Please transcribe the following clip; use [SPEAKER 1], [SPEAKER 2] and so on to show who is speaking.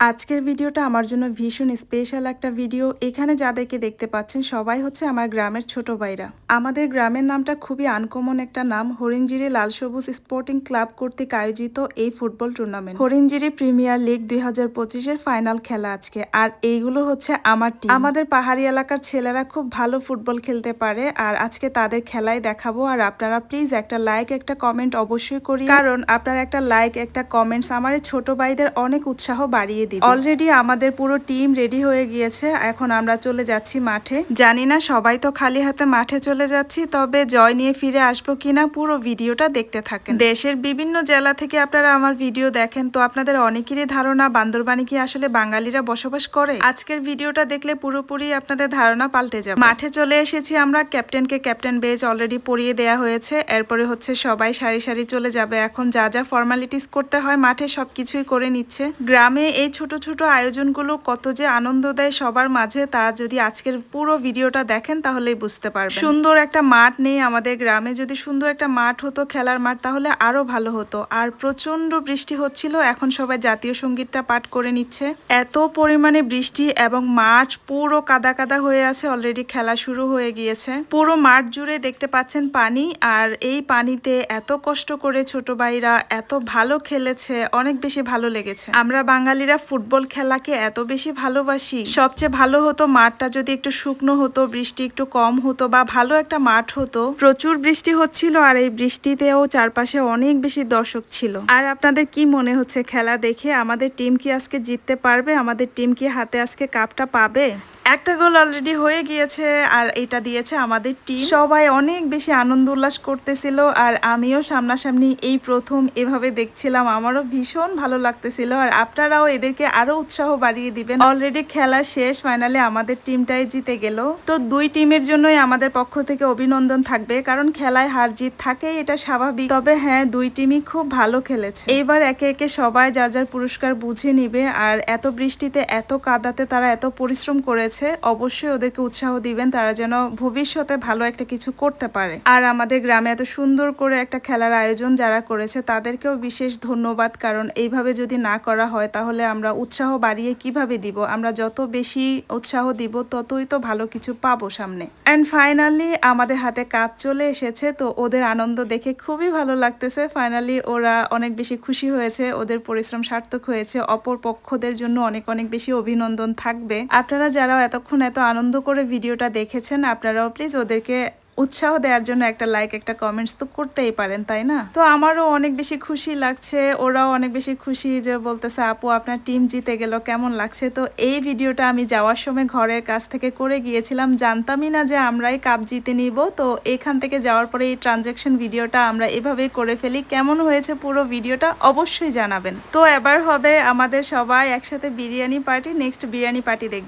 [SPEAKER 1] আজকের ভিডিওটা আমার জন্য ভীষণ স্পেশাল একটা ভিডিও এখানে যাদেরকে দেখতে পাচ্ছেন, সবাই হচ্ছে আমার গ্রামের ছোট ভাইরা। আমাদের গ্রামের নামটা খুবই আনকমন একটা নাম। হরিণজিরি লাল সবুজ স্পোর্টিং ক্লাব কর্তৃক আয়োজিত এই football tournament Harinjiri premier league দুই হাজার পঁচিশের ফাইনাল খেলা আজকে। আর এইগুলো হচ্ছে আমার টিম আমাদের পাহাড়ি এলাকার ছেলেরা খুব ভালো ফুটবল খেলতে পারে। আর আজকে তাদের খেলায় দেখাবো। আর আপনারা প্লিজ একটা লাইক একটা কমেন্ট অবশ্যই করি কারণ আপনার একটা লাইক একটা কমেন্টস আমার ছোট ভাইদের অনেক উৎসাহ বাড়িয়ে দিবে। অলরেডি আমাদের পুরো টিম রেডি হয়ে গিয়েছে, এখন আমরা চলে যাচ্ছি মাঠে। জানি না সবাই তো খালি হাতে মাঠে চলে যাচ্ছি, তবে জয় নিয়ে ফিরে আসব কিনা পুরো ভিডিওটা দেখতে থাকেন। দেশের বিভিন্ন জেলা থেকে আপনারা আমার ভিডিও দেখেন, তো আপনাদের অনেকেরই ধারণা, বান্দরবানি কি আসলে বাঙালিরা বসবাস করে? আজকের ভিডিওটা দেখলে পুরোপুরি আপনাদের ধারণা পাল্টে যাবে। মাঠে চলে এসেছি আমরা, ক্যাপ্টেনকে ক্যাপ্টেন বেজ অলরেডি পরিয়ে দেয়া হয়েছে, এরপরে হচ্ছে সবাই সারি সারি চলে যাবে। এখন যা যা ফর্মালিটিস করতে হয়, মাঠে সবকিছুই করে নিচ্ছে। গ্রামে এই ছোট ছোট আয়োজনগুলো কত যে আনন্দ দেয় সবার মাঝে, তা যদি আজকের পুরো ভিডিওটা দেখেন তাহলেই বুঝতে পারবেন। সুন্দর একটা মাঠ নেই আমাদের গ্রামে, যদি সুন্দর একটা মাঠ হতো, খেলার মাঠ, তাহলে আরও ভালো হতো। আর প্রচণ্ড বৃষ্টি হচ্ছিল, এখন সবাই জাতীয় সঙ্গীতটা পাঠ করে নিচ্ছে। এত পরিমাণে বৃষ্টি এবং মাঠ পুরো কাদা কাদা হয়ে আছে অলরেডি খেলা শুরু হয়ে গিয়েছে। পুরো মাঠ জুড়ে দেখতে পাচ্ছেন পানি, আর এই পানিতে এত কষ্ট করে ছোট ভাইরা এত ভালো খেলেছে, অনেক বেশি ভালো লেগেছে। আমরা বাঙালিরা ফুটবল খেলাকে এত বেশি ভালোবাসি। সবচেয়ে ভালো হতো মাঠটা যদি একটু শুকনো হতো, বৃষ্টি একটু কম হতো বা ভালো একটা মাঠ হতো। প্রচুর বৃষ্টি হচ্ছিল আর এই বৃষ্টিতেও চারপাশে অনেক বেশি দর্শক ছিল। আর আপনাদের কি মনে হচ্ছে খেলা দেখে? আমাদের টিম কি আজকে জিততে পারবে? আমাদের টিম কি হাতে আজকে কাপটা পাবে? একটা গোল অলরেডি হয়ে গিয়েছে আর এটা দিয়েছে আমাদের টিম সবাই অনেক বেশি আনন্দ উল্লাস করতেছিল আর আমিও সামনাসামনি এই প্রথম এভাবে দেখছিলাম। আমারও ভীষণ ভালো লাগতেছিল আর আপনারাও এদেরকে আরও উৎসাহ বাড়িয়ে দিবেন। অলরেডি খেলা শেষ ফাইনালে আমাদের টিমটাই জিতে গেল। তো দুই টিমের জন্যই আমাদের পক্ষ থেকে অভিনন্দন থাকবে, কারণ খেলায় হার জিত থাকে এটা স্বাভাবিক। তবে হ্যাঁ দুই টিমই খুব ভালো খেলেছে। এইবার একে একে সবাই যার যার পুরস্কার বুঝে নিবে আর এত বৃষ্টিতে, এত কাদাতে তারা এত পরিশ্রম করেছে। অবশ্যই ওদেরকে উৎসাহ দিবেন, তারা যেন ভবিষ্যতে ভালো একটা কিছু করতে পারে। আর আমাদের গ্রামে এত সুন্দর করে একটা খেলার আয়োজন যারা করেছে, তাদেরকেও বিশেষ ধন্যবাদ, কারণ এইভাবে যদি না করা হয়, তাহলে আমরা উৎসাহ বাড়িয়ে কীভাবে দিব? আমরা যত বেশি উৎসাহ দিব, ততই তো ভালো কিছু পাবো সামনে। অ্যান্ড ফাইনালি আমাদের হাতে কাপ চলে এসেছে, তো ওদের আনন্দ দেখে খুবই ভালো লাগতেছে। ফাইনালি ওরা অনেক বেশি খুশি হয়েছে, ওদের পরিশ্রম সার্থক হয়েছে অপর পক্ষদের জন্য অনেক অনেক বেশি অভিনন্দন থাকবে। আপনারা যারা এতক্ষণ এত আনন্দ করে ভিডিওটা দেখেছেন, আপনারাও প্লিজ ওদেরকে উৎসাহ দেওয়ার জন্য একটা লাইক একটা কমেন্টস তো করতেই পারেন, তাই না? তো আমারও অনেক বেশি খুশি লাগছে, ওরাও অনেক বেশি খুশি যে বলতেছে, আপু, আপনার টিম জিতে গেল, কেমন লাগছে? তো এই ভিডিওটা আমি যাওয়ার সময় ঘরের কাছ থেকে করে গিয়েছিলাম, জানতামই না যে আমরাই কাপ জিতে নিব। তো এখান থেকে যাওয়ার পরে এই ট্রানজ্যাকশন ভিডিওটা আমরা এভাবেই করে ফেলি। কেমন হয়েছে পুরো ভিডিওটা অবশ্যই জানাবেন। তো এবার হবে আমাদের সবাই একসাথে biryani party next biryani party দেখব।